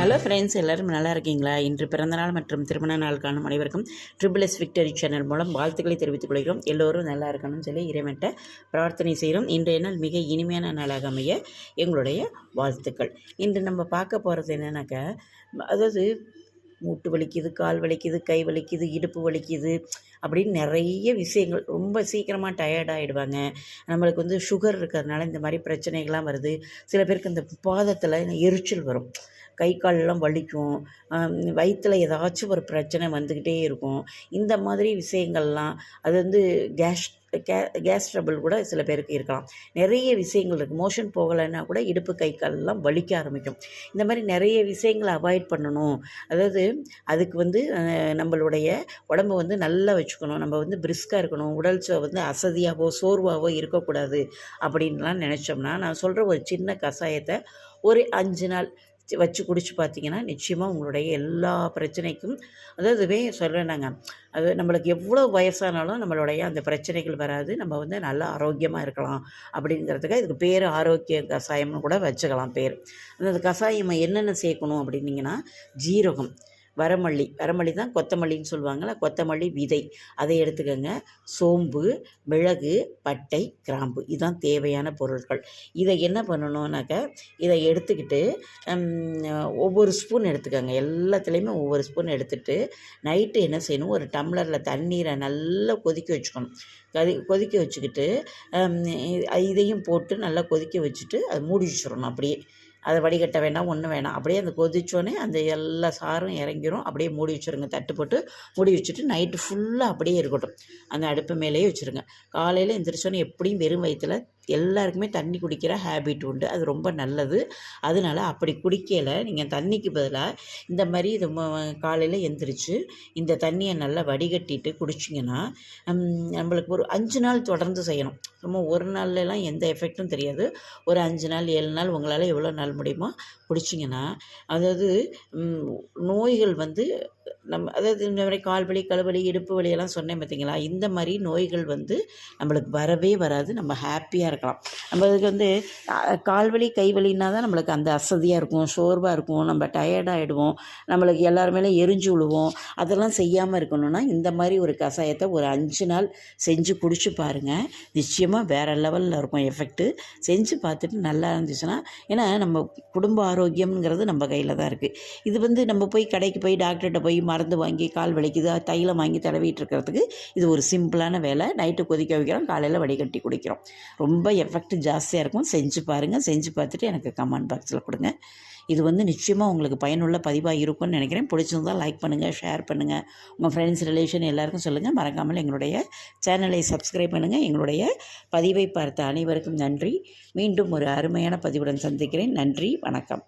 Hello friends எல்லாரும் நல்லா இருக்கீங்களா? இன்று பிறந்தநாள் மற்றும் திருமண நாள் காணும் அனைவருக்கும் ட்ரிபிள் எஸ் விக்டரி சேனல் மூலம் வாழ்த்துக்களை தெரிவித்துக் கொள்கிறோம். எல்லோரும் நல்லா இருக்கணும்னு சொல்லி இறைவன்ட்ட பிரார்த்தனை செய்கிறோம். இன்றைய நாள் மிக இனிமையான நாளாக அமைய எங்களுடைய வாழ்த்துக்கள். இன்று நம்ம பார்க்க போகிறது என்னன்னாக்கா அதாவது மூட்டு வலிக்குது கால் வலிக்குது கை வலிக்குது இடுப்பு வலிக்குது அப்படின்னு நிறைய விஷயங்கள். ரொம்ப சீக்கிரமாக டயர்டாகிடுவாங்க நம்மளுக்கு வந்து சுகர் இருக்கிறதுனால இந்த மாதிரி பிரச்சனைகள்லாம் வருது. சில பேருக்கு இந்த பாதத்தில் எரிச்சல் வரும். கை கால்லாம் வலிக்கும். வயிற்றில் ஏதாச்சும் ஒரு பிரச்சனை வந்துக்கிட்டே இருக்கும். இந்த மாதிரி விஷயங்கள்லாம் அது வந்து கேஸ் கே கேஸ் ட்ரபிள் கூட சில பேருக்கு இருக்கலாம். நிறைய விஷயங்கள் இருக்குது மோஷன் போகலைன்னா கூட இடுப்பு கை காலெல்லாம் வலிக்க ஆரம்பிக்கும். இந்த மாதிரி நிறைய விஷயங்களை அவாய்ட் பண்ணணும். அதாவது அதுக்கு வந்து நம்மளுடைய உடம்பு வந்து நல்லா வச்சுக்கணும். நம்ம வந்து பிரிஸ்காக இருக்கணும். உடல் சோ- வந்து அசதியாகவோ சோர்வாகவோ இருக்கக்கூடாது அப்படின்லாம் நினச்சோம்னா நான் சொல்கிற ஒரு சின்ன கஷாயத்தை ஒரு அஞ்சு நாள் வச்சு குடிச்சு பார்த்தீங்கன்னா நிச்சயமாக உங்களுடைய எல்லா பிரச்சனைக்கும் அதாவதுவே சொல்கிறேன் நாங்கள் அது நம்மளுக்கு எவ்வளோ வயசானாலும் நம்மளுடைய அந்த பிரச்சனைகள் வராது. நம்ம வந்து நல்லா ஆரோக்கியமாக இருக்கலாம் அப்படிங்கிறதுக்காக இதுக்கு பேர் ஆரோக்கிய கஷாயம்னு கூட வச்சுக்கலாம் பேர். அந்த கஷாயம் என்னென்ன சேர்க்கணும் அப்படின்னீங்கன்னா ஜீரகம். வரமல்லி வரமல்லி தான் கொத்தமல்லின்னு சொல்லுவாங்களா கொத்தமல்லி விதை. அதை எடுத்துக்கோங்க. சோம்பு மிளகு பட்டை கிராம்பு. இதுதான் தேவையான பொருட்கள். இதை என்ன பண்ணணும்னாக்க இதை எடுத்துக்கிட்டு ஒவ்வொரு ஸ்பூன் எடுத்துக்கோங்க. எல்லாத்துலேயுமே ஒவ்வொரு ஸ்பூன் எடுத்துகிட்டு நைட்டு என்ன செய்யணும்? ஒரு டம்ளரில் தண்ணீரை நல்லா கொதிக்க வச்சுக்கணும். கொதி கொதிக்க வச்சுக்கிட்டு இதையும் போட்டு நல்லா கொதிக்க வச்சுட்டு அது மூடி வச்சிடணும் அப்படியே. அதை வடிகட்ட வேண்டாம் ஒன்றும் வேணாம் அப்படியே அந்த கொதிச்சோடனே அந்த எல்லா சாரும் இறங்கிரும். அப்படியே மூடி வச்சுருங்க. தட்டு போட்டு மூடி வச்சுட்டு நைட்டு ஃபுல்லாக அப்படியே இருக்கட்டும். அந்த அடுப்பு மேலேயே வச்சுருங்க. காலையில் எந்திரிச்சோன்னே எப்படியும் வெறும் வயிற்றுல எல்லாருக்குமே தண்ணி குடிக்கிற ஹேபிட் உண்டு. அது ரொம்ப நல்லது. அதனால அப்படி குடிக்கல. நீங்கள் தண்ணிக்கு பதிலாக இந்த மாதிரி இது காலையில் எந்திரிச்சு இந்த தண்ணியை நல்லா வடிகட்டிட்டு குடிச்சிங்கன்னா நம்மளுக்கு ஒரு அஞ்சு நாள் தொடர்ந்து செய்யணும். சும்மா ஒரு நாள்லலாம் எந்த எஃபெக்ட்டும் தெரியாது. ஒரு அஞ்சு நாள் ஏழு நாள் உங்களால் எவ்வளோ நாள் முடியுமோ குடிச்சிங்கன்னா அதாவது நோய்கள் வந்து நம்ம அதாவது இந்த மாதிரி கால் வலி கழுவலி இடுப்பு வலியெல்லாம் சொன்னேன் பார்த்தீங்களா இந்த மாதிரி நோய்கள் வந்து நம்மளுக்கு வரவே வராது. நம்ம ஹாப்பியாக இருக்கலாம். நம்ம அதுக்கு வந்து அஹ், கால் வலி கை தான் நம்மளுக்கு அந்த அசதியாக இருக்கும் சோர்வாக இருக்கும். நம்ம டயர்டாகிடுவோம் நம்மளுக்கு எல்லாருமேலே எரிஞ்சு விழுவோம் அதெல்லாம் செய்யாமல் இருக்கணும்னா இந்த மாதிரி ஒரு கஷாயத்தை ஒரு அஞ்சு நாள் செஞ்சு குடிச்சு பாருங்கள் நிச்சயமாக வேறு லெவலில் இருக்கும் எஃபெக்ட்டு செஞ்சு பார்த்துட்டு நல்லா இருந்துச்சுன்னா ஏன்னா நம்ம குடும்ப ஆரோக்கியம்ங்கிறது நம்ம கையில் தான் இருக்குது இது வந்து நம்ம போய் கடைக்கு போய் டாக்டர்கிட்ட போய் மருந்து வாங்கி கால் வலிக்குது தைலம் வாங்கி தடவிட்டு இருக்கிறதுக்கு இது ஒரு சிம்பிளான வேலை. நைட்டு கொதிக்க வைக்கிறோம் காலையில் வடிகட்டி குடிக்கிறோம். ரொம்ப ரொம்ப எஃபெக்ட் ஜாஸ்தியாக இருக்கும். செஞ்சு பாருங்கள் செஞ்சு பார்த்துட்டு எனக்கு கமெண்ட் பாக்ஸில் கொடுங்க. இது வந்து நிச்சயமாக உங்களுக்கு பயனுள்ள பதிவாக இருக்கும்னு நினைக்கிறேன். பிடிச்சிருந்தால் லைக் பண்ணுங்கள் ஷேர் பண்ணுங்கள் உங்கள் ஃப்ரெண்ட்ஸ் ரிலேஷன் எல்லாருக்கும் சொல்லுங்கள் மறக்காமல் எங்களுடைய சேனலை சப்ஸ்கிரைப் பண்ணுங்கள் எங்களுடைய பதிவை பார்த்த அனைவருக்கும் நன்றி. மீண்டும் ஒரு அருமையான பதிவுடன் சந்திக்கிறேன். நன்றி. வணக்கம்.